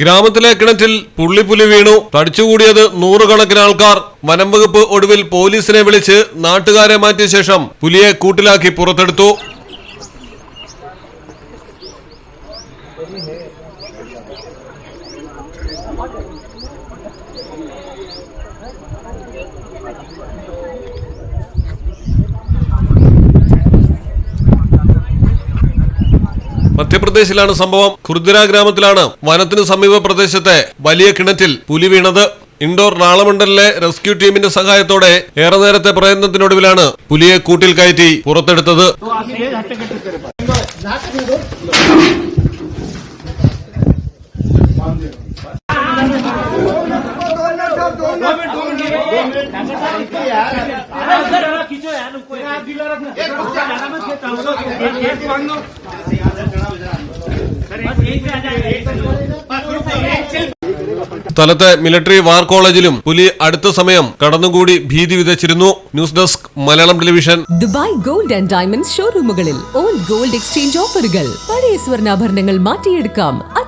ഗ്രാമത്തിലെ കിണറ്റിൽ പുള്ളിപ്പുലി വീണു. തടിച്ചുകൂടിയത് നൂറുകണക്കിന് ആൾക്കാർ. വനം വകുപ്പ് ഒടുവിൽ പോലീസിനെ വിളിച്ച് നാട്ടുകാരെ മാറ്റിയ ശേഷം പുലിയെ കൂട്ടിലാക്കി പുറത്തെടുത്തു. മധ്യപ്രദേശിലാണ് സംഭവം ഖുർദിര ഗ്രാമത്തിലാണ് വനത്തിനു സമീപ പ്രദേശത്തെ വലിയ കിണറ്റിൽ പുലി വീണത് ഇൻഡോർ നാളമണ്ഡലിലെ റെസ്ക്യൂ ടീമിന്റെ സഹായത്തോടെ ഏറെ നേരത്തെ പ്രയത്നത്തിനൊടുവിലാണ് പുലിയെ കൂട്ടിൽ കയറ്റി പുറത്തെടുത്തത് സ്ഥലത്തെ മിലിറ്ററി വാർ കോളേജിലും പുലി അടുത്ത സമയം കടന്നുകൂടി ഭീതി വിതച്ചിരുന്നു. News desk Malayalam television. Dubai gold and diamond ഷോറൂമുകളിൽ old gold exchange ഓഫറുകൾ. പഴയ സ്വർണാഭരണങ്ങൾ മാറ്റിയെടുക്കാം.